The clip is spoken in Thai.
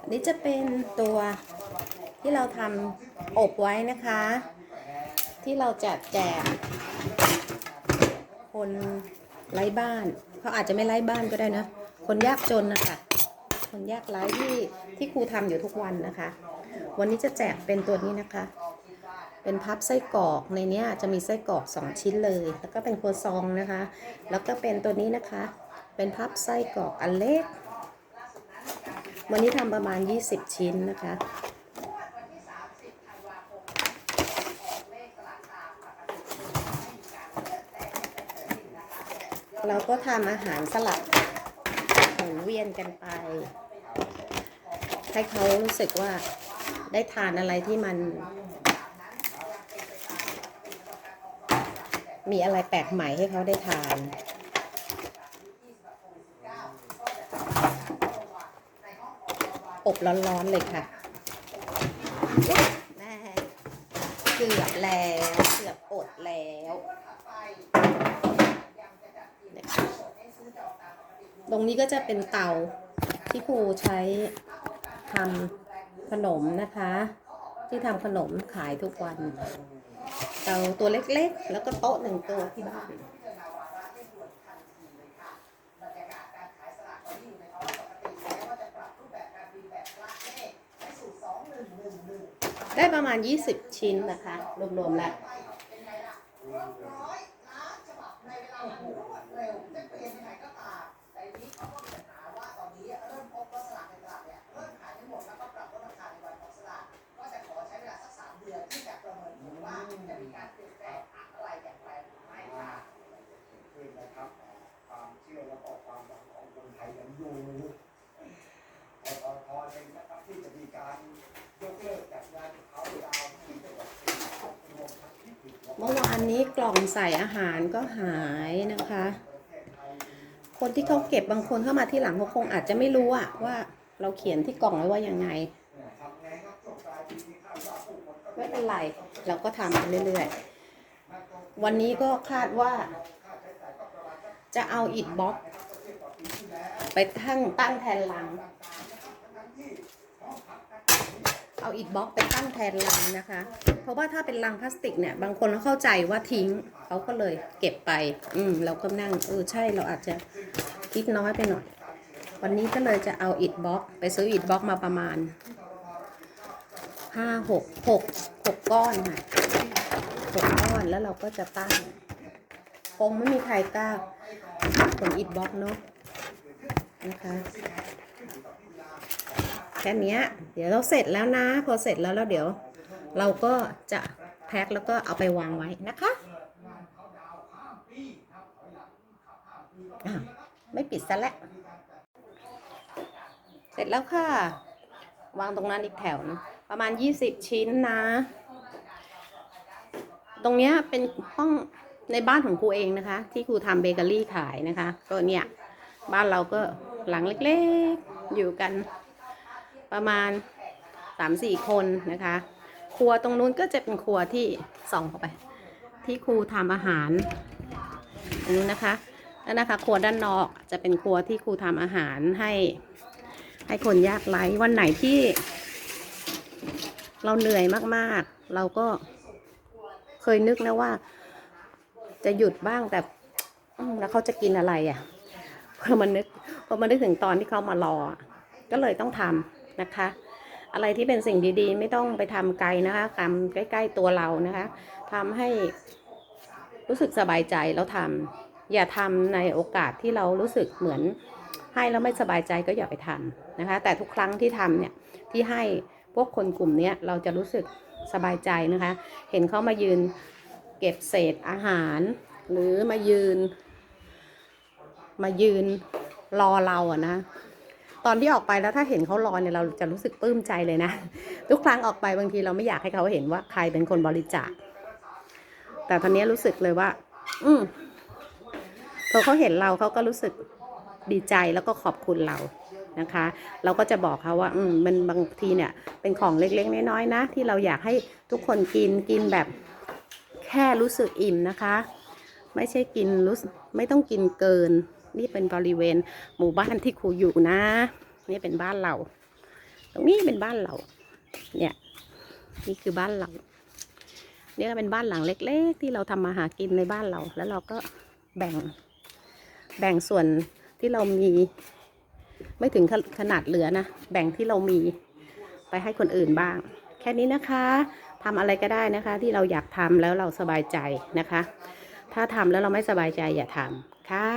อันนี้จะเป็นตัวที่เราทำอบไว้นะคะ ที่เราจะแจกคนไร้บ้านเขาอาจจะไม่ไร้บ้านก็ได้นะ คนยากจนนะคะคนยากไร้ที่ที่ครูทำอยู่ทุกวันนะคะ วันนี้จะแจกเป็นตัวนี้นะคะ เป็นพับไส้กรอกในนี้จะมีไส้กรอก 2 ชิ้นเลย แล้วก็เป็นครัวซองนะคะ แล้วก็เป็นตัวนี้นะคะ เป็นพับไส้กรอกอันเล็ก วันนี้ทำประมาณ 20 ชิ้นนะคะเราก็ทำอาหารสลับหมุนเวียนกันไป ให้เขารู้สึกว่าได้ทานอะไรที่มัน มีอะไรแปลกใหม่ให้เขาได้ทาน อบร้อนๆเลยค่ะแม่เกือบแล้วเกือบอดแล้วตรงนี้ก็จะเป็นเตาที่ครูใช้ทำขนมนะคะ ที่ทำขนมขายทุกวัน เตาตัวเล็กๆ แล้วก็โต๊ะหนึ่งตัวที่บ้าน ได้ประมาณ 20 ชิ้นนะคะ รวมๆแล้วขึ้นนะครับความเชื่อแล้วก็ความหวังของคนไทยยังอยู่ปตทเองนะครับที่จะมีการยกเลิกจัดงานเขาดาวน์ที่จังหวัดสิงห์บุรีรวมทั้งที่ผิด เมื่อวา นี้กล่องใส่อาหารก็หายนะคะ คนที่เขาเก็บบางคนเข้ามาที่หลังเขาคงอาจจะไม่รู้อะว่าเราเขียนที่กล่องไว้ว่ายังไงไม่เป็นไร เราก็ทำไปเรื่อยๆ วันนี้ก็คาดว่า จะเอาอิฐบล็อก ไปตั้งตั้งแทนลัง เอาอิฐบล็อกไปตั้งแทนลังนะคะ เพราะว่าถ้าเป็นลังพลาสติกเนี่ย บางคนเขาเข้าใจว่าทิ้งเขาก็เลยเก็บไป อืมเราก็นั่งเออใช่เราอาจจะคิดน้อยไปหน่อย วันนี้ก็เลยจะเอาอิฐบล็อก ไปซื้ออิฐบล็อกมาประมาณห้าหกหกหกก้อนค่ะหกก้อนแล้วเราก็จะตั้งคงไม่มีใครกล้าขนอิฐบล็อกเนาะนะคะ แค่นี้เดี๋ยวเราเสร็จแล้วนะ พอเสร็จแล้วแล้วเดี๋ยว เราก็จะแพ็คแล้วก็เอาไปวางไว้นะคะไม่ปิดซะแล้ว เสร็จแล้วค่ะ วางตรงนั้นอีกแถวนะประมาณ 20 ชิ้นนะ ตรงเนี้ยเป็นห้องในบ้านของครูเองนะคะ ที่ครูทำเบเกอรี่ขายนะคะ ก็เนี่ย บ้านเราก็หลังเล็กๆ อยู่กัน ประมาณสามสี่คนนะคะ ครัวตรงนู้นก็จะเป็นครัวที่ส่องเข้าไป ที่ครูทำอาหารอันนู้นนะคะแล้วนะคะ ครัวด้านนอกจะเป็นครัวที่ครูทำอาหารให้ให้คนยากไร้วันไหนที่ เราเหนื่อยมากๆ เราก็เคยนึกนะว่า จะหยุดบ้างแต่แล้วเขาจะกินอะไรอะ่ะพอมันนึกพอมันนึกถึงตอนที่เขามารอ ก็เลยต้องทำ นะคะ อะไรที่เป็นสิ่งดีๆ ไม่ต้องไปทำไกลนะคะทำใกล้ ๆตัวเรานะคะทำให้รู้สึกสบายใจแล้วทำอย่าทำในโอกาสที่เรารู้สึกเหมือนให้แล้วไม่สบายใจก็อย่าไปทำนะคะ แต่ทุกครั้งที่ทำเนี่ยที่ให้พวกคนกลุ่มนี้เราจะรู้สึกสบายใจนะคะ เห็นเขามายืนเก็บเศษอาหาร หรือมายืน มายืนรอเราอะนะ ตอนที่ออกไปแล้วถ้าเห็นเขารอเนี่ยเราจะรู้สึกปลื้มใจเลยนะ ทุกครั้งออกไปบางทีเราไม่อยากให้เขาเห็นว่าใครเป็นคนบริจาค แต่ตอนนี้รู้สึกเลยว่า อืมพอเขาเห็นเราเขาก็รู้สึกดีใจแล้วก็ขอบคุณเรานะคะ เราก็จะบอกเขาว่าอืมมันบางทีเนี่ย เป็นของเล็กๆน้อยๆนะ ที่เราอยากให้ทุกคนกินกินแบบแค่รู้สึกอิ่มนะคะ ไม่ใช่กินรู้สไม่ต้องกินเกิน นี่เป็นบริเวณหมู่บ้านที่ครูอยู่นะ นี่เป็นบ้านเรา ตรงนี้เป็นบ้านเรา เนี่ย นี่คือบ้านเราเนี่ยเป็นบ้านหลังเล็ก ๆ ที่เราทำมาหากินในบ้านเรา แล้วเราก็แบ่ง แบ่งส่วนที่เรามี ไม่ถึงขขนาดเหลือนะ แบ่งที่เรามีไปให้คนอื่นบ้าง แค่นี้นะคะทำอะไรก็ได้นะคะ ที่เราอยากทำแล้วเราสบายใจนะคะ ถ้าทำแล้วเราไม่สบายใจอย่าทำค่ะ